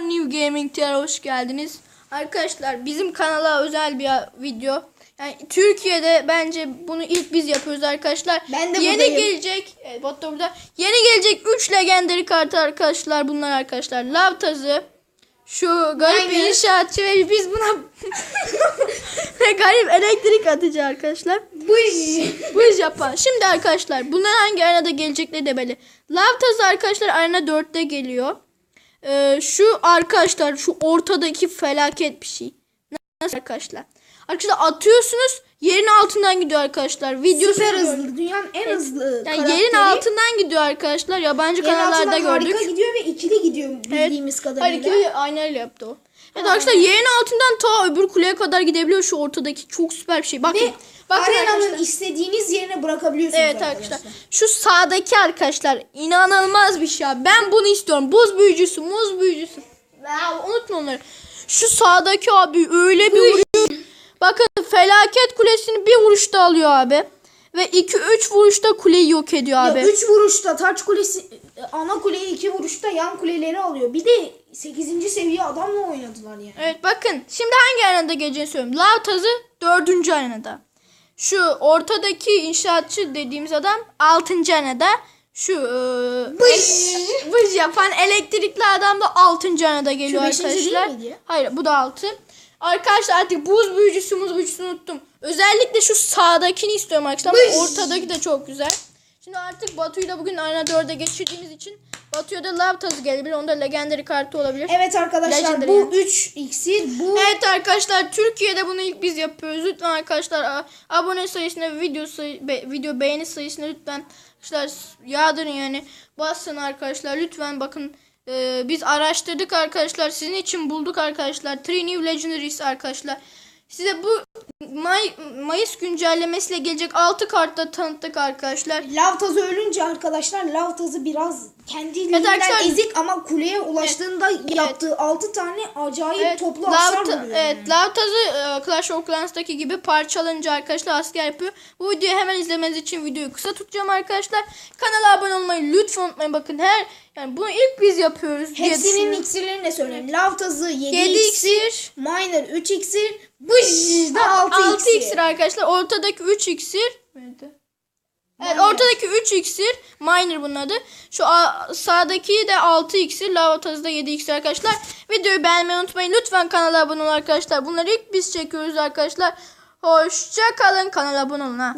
New Gaming TR hoş geldiniz. Arkadaşlar bizim kanala özel bir video. Yani Türkiye'de bence bunu ilk biz yapıyoruz arkadaşlar. Ben de Yeni buradayım. gelecek, evet, Batu da burada. Yeni gelecek 3 legendary kartı arkadaşlar bunlar arkadaşlar. Lavtazı, şu garip Aynen. inşaatçı ve biz buna ve garip elektrik atıcı arkadaşlar. Bıj. Bu iş yapan. Şimdi arkadaşlar bunlar hangi arenada gelecekleri de belli. Lavtaz arkadaşlar arena 4'te geliyor. Ee, şu arkadaşlar şu ortadaki felaket bir şey. Nasıl arkadaşlar? Arkadaşlar atıyorsunuz yerin altından gidiyor arkadaşlar. Videosu Süper hızlı. Dünyanın en hızlı Yani karakteri. yerin altından gidiyor arkadaşlar. Yabancı Yerin kanallarda gördük. harika gidiyor ve ikili gidiyor bildiğimiz kadarıyla. Hayır ikili aynayla yaptı o. Evet arkadaşlar yerin altından ta öbür kuleye kadar gidebiliyor şu ortadaki çok süper bir şey. Bakın. Ve bakın arenanın arkadaşlar. istediğiniz yerine bırakabiliyorsunuz Evet arkadaşlar. Şu sağdaki arkadaşlar inanılmaz bir şey. Ben bunu istiyorum. Buz büyücüsü, muz büyücüsü. Ya, unutma onları. Şu sağdaki abi öyle bir felaket kulesini bir vuruşta alıyor abi. Ve 2-3 vuruşta kuleyi yok ediyor abi. Ya 3 vuruşta taç kulesi ana kuleyi 2 vuruşta yan kuleleri alıyor. Bir de 8. seviye adamla oynadılar yani. Evet bakın şimdi hangi arenada geleceğini söyleyeyim. Lavtaz'ı 4. arenada. Şu ortadaki inşaatçı dediğimiz adam 6. arenada. Şu e, Bıj. bıj yapan elektrikli adam da 6. arenada geliyor Şu beşinci değil arkadaşlar. miydi? Hayır bu da 6. Arkadaşlar artık buz büyücüsü muz büyücüsünü unuttum. Özellikle şu sağdakini istiyorum arkadaşlar. Ama ortadaki de çok güzel. Şimdi artık Batu'yla bugün arena 4'e geçirdiğimiz için Batu'ya da Lavtaz gelebilir. Onda legendary kartı olabilir. Evet arkadaşlar Legendary bu yani. 3 iksir bu Evet arkadaşlar Türkiye'de bunu ilk biz yapıyoruz. Lütfen arkadaşlar abone sayısına video sayı, be- video beğeni sayısına lütfen arkadaşlar yağdırın yani. Basın arkadaşlar lütfen bakın e, biz araştırdık arkadaşlar. Sizin için bulduk arkadaşlar. Three New Legendaries arkadaşlar. Size bu May, Mayıs güncellemesiyle gelecek 6 kartta tanıttık arkadaşlar. Lavtazı ölünce arkadaşlar Lavtazı biraz kendiliğinden arkadaşlar- ezik ama kuleye ulaştığında yaptığı 6 tane acayip Evet, toplu hasar vuruyor. evet, yani. Lavtaz'ı e, Clash of Clans'taki gibi parçalanınca arkadaşlar asker yapıyor. Bu videoyu hemen izlemeniz için videoyu kısa tutacağım arkadaşlar. Kanala abone olmayı lütfen unutmayın. Bakın her yani bunu ilk biz yapıyoruz Hepsinin iksirlerini de söyleyeyim. Lavtazı 7, 7 iksir, iksir, Miner 3 iksir, Bıj da 6 6 iksir. iksir arkadaşlar. Ortadaki 3 iksir. Neydi? Evet, Miner. ortadaki 3 iksir Miner bunun adı. Şu sağdaki de 6 iksir. Lavtaz'da 7 iksir arkadaşlar. Videoyu beğenmeyi unutmayın. Lütfen kanala abone olun arkadaşlar. Bunları ilk biz çekiyoruz arkadaşlar. Hoşça kalın. Kanala abone olun ha.